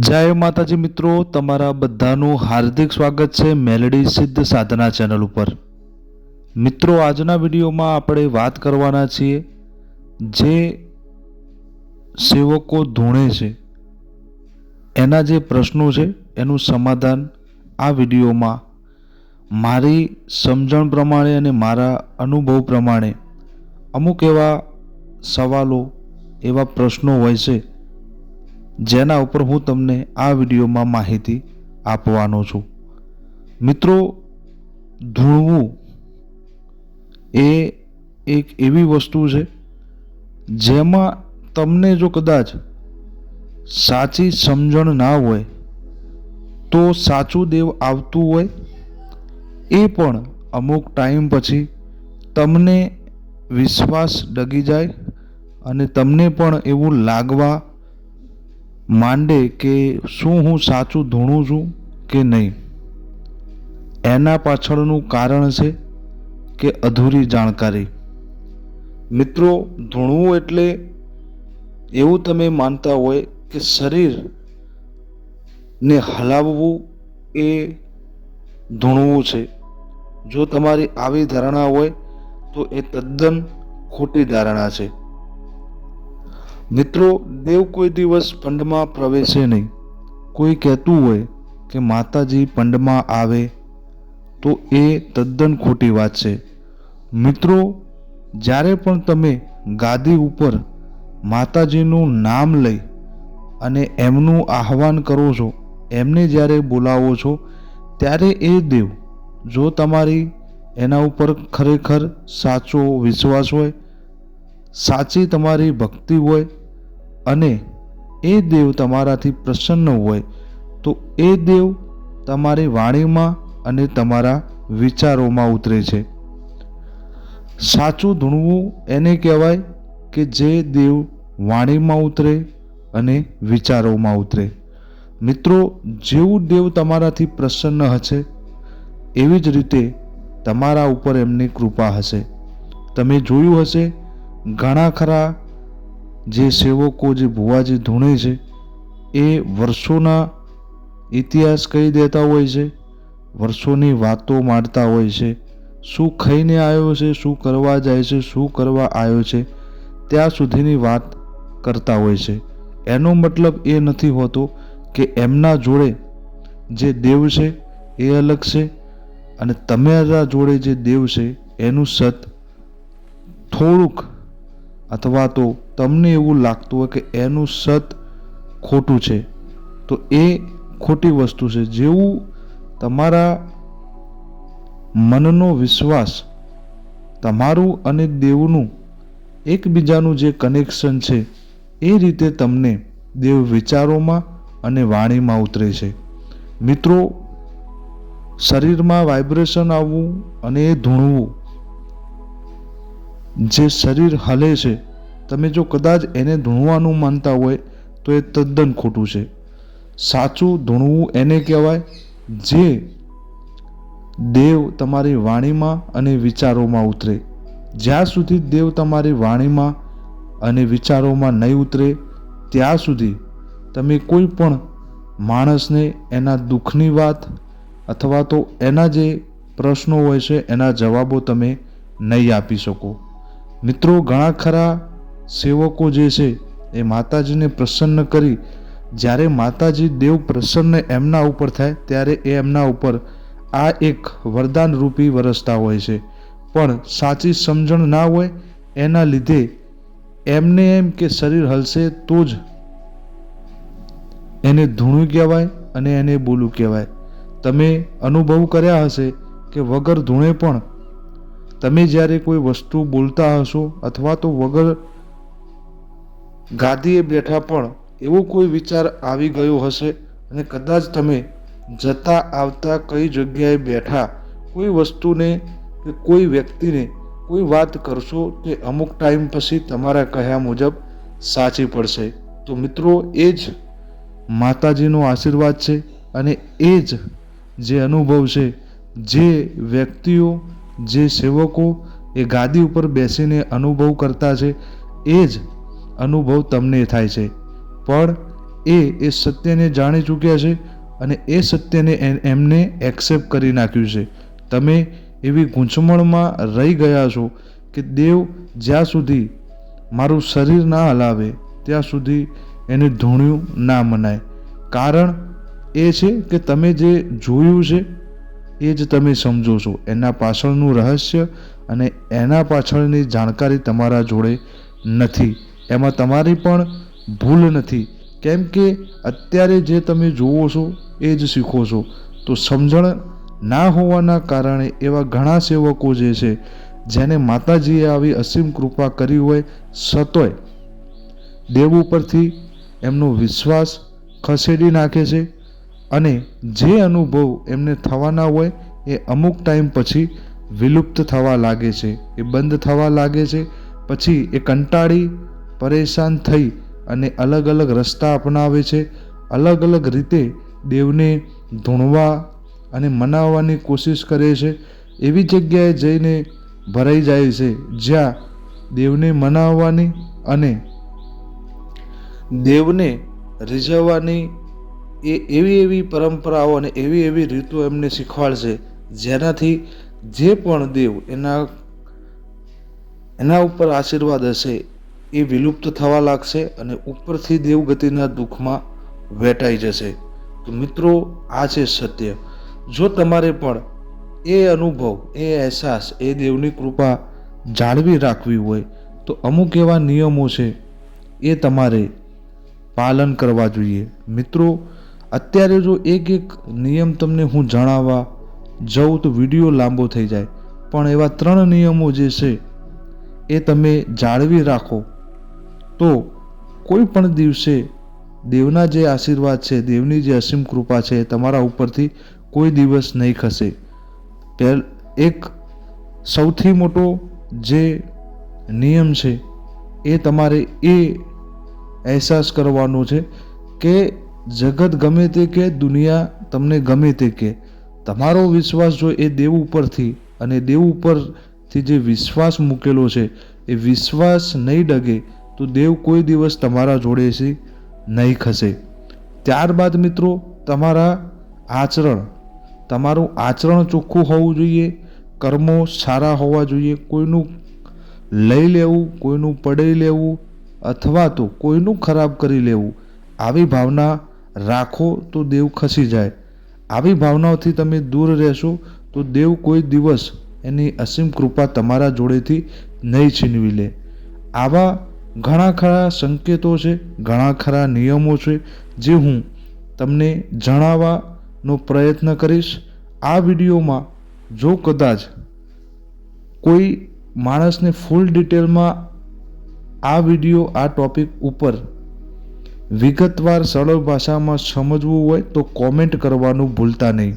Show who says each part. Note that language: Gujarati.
Speaker 1: જય માતાજી મિત્રો, તમારા બધાનું હાર્દિક સ્વાગત છે મેલડી સિદ્ધ સાધના ચેનલ ઉપર. મિત્રો, આજના વિડીયોમાં આપણે વાત કરવાના છીએ જે સેવકો ધૂણે છે. એના જે પ્રશ્નો છે, એનું સમાધાન આ વિડીયોમાં મારી સમજણ પ્રમાણે અને મારા અનુભવ પ્રમાણે અમુક એવા સવાલો, એવા પ્રશ્નો હોય છે જેના ઉપર હું તમને આ વિડીયોમાં માહિતી આપવાનો છું. મિત્રો, ધૂણવું એ એક એવી વસ્તુ છે જેમાં તમને જો કદાચ સાચી સમજણ ના હોય, તો સાચું દેવ આવતું હોય એ પણ અમુક ટાઈમ પછી તમને વિશ્વાસ ડગી જાય અને તમને પણ એવું લાગવા માંડે કે શું હું સાચું ધૂણું છું કે નહીં? એના પાછળનું કારણ છે કે અધૂરી જાણકારી. મિત્રો ધૂણવું એટલે એવું તમે માનતા હોય કે શરીરને હલાવવું એ ધૂણવું છે. જો તમારી આવી ધારણા હોય તો એ તદ્દન ખોટી ધારણા છે. મિત્રો, દેવ કોઈ દિવસ પંડમાં પ્રવેશે નહીં. કોઈ કહેતું હોય કે માતાજી પંડમાં આવે, તો એ તદ્દન ખોટી વાત છે. મિત્રો, જ્યારે પણ તમે ગાદી ઉપર માતાજીનું નામ લઈ અને એમનું આહવાન કરો છો, એમને જ્યારે બોલાવો છો, ત્યારે એ દેવ, જો તમારી એના ઉપર ખરેખર સાચો વિશ્વાસ હોય, સાચી તમારી ભક્તિ હોય અને એ દેવ તમારાથી પ્રસન્ન હોય, તો એ દેવ તમારી વાણીમાં અને તમારા વિચારોમાં ઉતરે છે. સાચું ધૂણવું એને કહેવાય કે જે દેવ વાણીમાં ઉતરે અને વિચારોમાં ઉતરે. મિત્રો, જેવું દેવ તમારાથી પ્રસન્ન હશે, એવી જ રીતે તમારા ઉપર એમની કૃપા હશે. તમે જોયું હશે, ઘણા ખરા જે સેવકો જે ભુવાજી ધૂણે છે, એ વર્ષોના ઇતિહાસ કહી દેતા હોય છે, વર્ષોની વાતો માંડતા હોય છે, શું ખાઈને આવ્યો છે, શું કરવા જાય છે, શું કરવા આવ્યો છે, ત્યાં સુધીની વાત કરતા હોય છે. એનો મતલબ એ નથી હોતો કે એમના જોડે જે દેવ છે, એ અલગ છે અને તમારા જોડે જે દેવ છે, એનું સત થોડુંક અથવા તો તમને એવું લાગતું હોય કે એનું સત ખોટું છે, તો એ ખોટી વસ્તુ છે. જેવું તમારા મનનો વિશ્વાસ તમારું અને દેવનું એકબીજાનું જે કનેક્શન છે, એ રીતે તમને દેવ વિચારોમાં અને વાણીમાં ઉતરે છે. મિત્રો, શરીરમાં વાઇબ્રેશન આવવું અને એ ધૂણવું જે શરીર હલે છે તમે જો કદાચ એને ધૂણવાનું માનતા હોય, તો એ તદ્દન ખોટું છે. સાચું ધૂણવું એને કહેવાય, જે દેવ તમારી વાણીમાં અને વિચારોમાં ઉતરે. જ્યાં સુધી દેવ તમારી વાણીમાં અને વિચારોમાં નહીં ઉતરે, ત્યાં સુધી તમે કોઈ પણ માણસને એના દુઃખની વાત અથવા તો એના જે પ્રશ્નો હોય છે, એના જવાબો તમે નહીં આપી શકો. મિત્રો, ઘણા ખરા સેવકો જે છે, એ માતાજીને પ્રસન્ન કરી, જ્યારે માતાજી દેવ પ્રસન્ન એમના ઉપર થાય, ત્યારે એ એમના ઉપર આ એક વરદાન રૂપી વરસતા હોય છે. પણ સાચી સમજણ ના હોય, એના લીધે એમને એમ કે શરીર હલશે તો જ એને ધૂણું કહેવાય અને એને બોલું કહેવાય. તમે અનુભવ કર્યા હશે કે વગર ધૂણે પણ તમે જ્યારે કોઈ વસ્તુ બોલતા હશો અથવા તો વગર ગાદીએ બેઠા પણ એવો કોઈ વિચાર આવી ગયો હશે? અને કદાચ તમે જતા આવતા કઈ જગ્યાએ બેઠા કોઈ વસ્તુને કે કોઈ વ્યક્તિને કોઈ વાત કરશો તે અમુક ટાઈમ પછી તમારા કહ્યા મુજબ સાચી પડશે. તો મિત્રો, એ જ માતાજીનો આશીર્વાદ છે અને એ જ જે અનુભવ છે, જે વ્યક્તિઓ, જે સેવકો એ ગાદી ઉપર બેસીને અનુભવ કરતા છે, એ જ અનુભવ તમને થાય છે. પણ એ એ સત્યને જાણી ચૂક્યા છે અને એ સત્યને એમને એક્સેપ્ટ કરી નાખ્યું છે. તમે એવી ગૂંચવણમાં રહી ગયા છો કે દેવ જ્યાં સુધી મારું શરીર ના હલાવે, ત્યાં સુધી એને ધૂણ્યું ના મનાય. કારણ એ છે કે તમે જે જોયું છે, એ જ તમે સમજો છો. એના પાછળનું રહસ્ય અને એના પાછળની જાણકારી તમારા જોડે નથી. એમાં તમારી પણ ભૂલ નથી. કેમ કે અત્યારે જે તમે જુઓ છો, એ જ શીખો છો. તો સમજણ ના હોવાના કારણે એવા ઘણા સેવકો જે છે, જેને માતાજીએ આવી અસીમ કૃપા કરી હોય, સતોય દેવ ઉપરથી એમનો વિશ્વાસ ખસેડી નાખે છે અને જે અનુભવ એમને થવાના હોય, એ અમુક ટાઈમ પછી વિલુપ્ત થવા લાગે છે. એ બંધ થવા લાગે છે. પછી એ કંટાળી પરેશાન થઈ અને અલગ અલગ રસ્તા અપનાવે છે. અલગ અલગ રીતે દેવને ધૂણવા અને મનાવવાની કોશિશ કરે છે. એવી જગ્યાએ જઈને ભરાઈ જાય છે જ્યાં દેવને મનાવવાની અને દેવને રીઝવવાની એ એવી એવી પરંપરાઓ અને એવી એવી રીતો એમને શીખવાડશે. જેનાથી જે પણ દેવ એના એના ઉપર આશીર્વાદ હશે એ વિલુપ્ત થવા લાગશે અને ઉપરથી દેવગતિના દુઃખમાં વેટાઈ જશે. તો મિત્રો, આ છે સત્ય. જો તમારે પણ એ અનુભવ, એ અહેસાસ, એ દેવની કૃપા જાળવી રાખવી હોય, તો અમુક એવા નિયમો છે એ તમારે પાલન કરવા જોઈએ. મિત્રો, અત્યારે જો એક એક નિયમ તમને હું જણાવવા જઉં તો વીડિયો લાંબો થઈ જાય. પણ એવા ત્રણ નિયમો જે છે એ તમે જાળવી રાખો. તો કોઈ પણ દિવસે દેવના જે આશીર્વાદ છે, દેવની જે અસીમ કૃપા છે તમારા ઉપરથી કોઈ દિવસ નહીં ખસે. પહેલ, એક સૌથી મોટો જે નિયમ છે એ તમારે એ અહેસાસ કરવાનો છે કે જગત ગમે તે કે દુનિયા તમને ગમે તે કે તમારો વિશ્વાસ જો એ દેવ ઉપરથી અને દેવ ઉપરથી જે વિશ્વાસ મૂકેલો છે, એ વિશ્વાસ નહીં ડગે તો દેવ કોઈ દિવસ તમારા જોડેથી નહીં ખસે. ત્યારબાદ મિત્રો, તમારા આચરણ, તમારું આચરણ ચોખ્ખું હોવું જોઈએ, કર્મો સારા હોવા જોઈએ, કોઈનું લઈ લેવું, કોઈનું પડી લેવું, અથવા તો કોઈનું ખરાબ કરી લેવું, આવી ભાવના રાખો તો દેવ ખસી જાય. આવી ભાવનાઓથી તમે દૂર રહેશો તો દેવ કોઈ દિવસ એની અસીમ કૃપા તમારા જોડેથી નહીં છીનવી લે. આવા ઘણા ખરા સંકેતો છે, ઘણા ખરા નિયમો છે, જે હું તમને જણાવવાનો પ્રયત્ન કરીશ. આ વિડીયોમાં જો કદાચ કોઈ માણસને ફૂલ ડિટેલમાં આ વીડિયો, આ ટોપિક ઉપર વિગતવાર સરળ ભાષામાં સમજવું હોય તો કોમેન્ટ કરવાનું ભૂલતા નહીં.